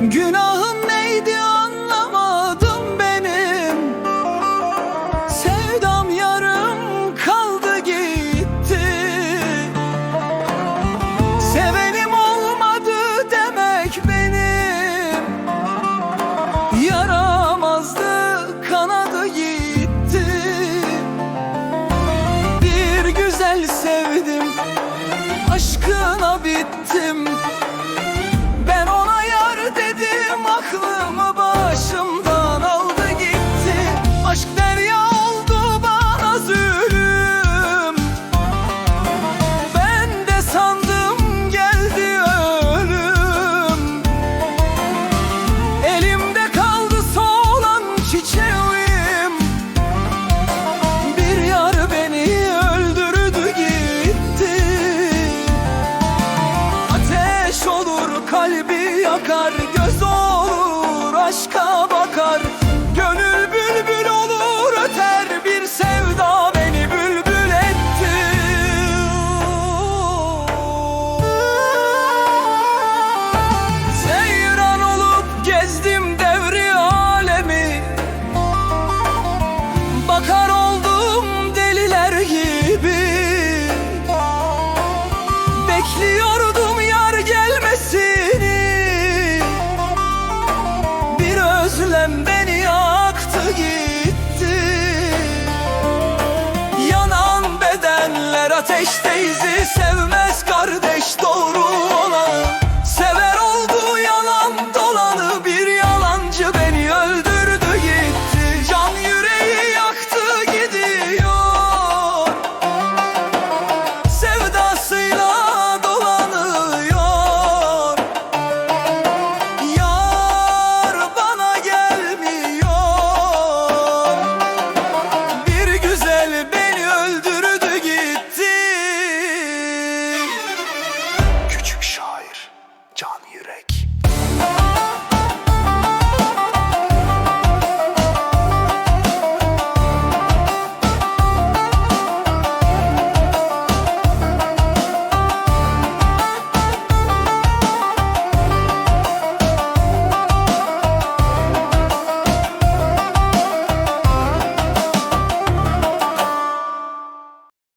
Günahım neydi anlamadım benim. Sevdam yarım kaldı gitti. Sevenim olmadı demek benim. Yaramazdı kanadı gitti. Bir güzel sevdim Aşkına bittim. Ateşteyzi Sevmez kardeş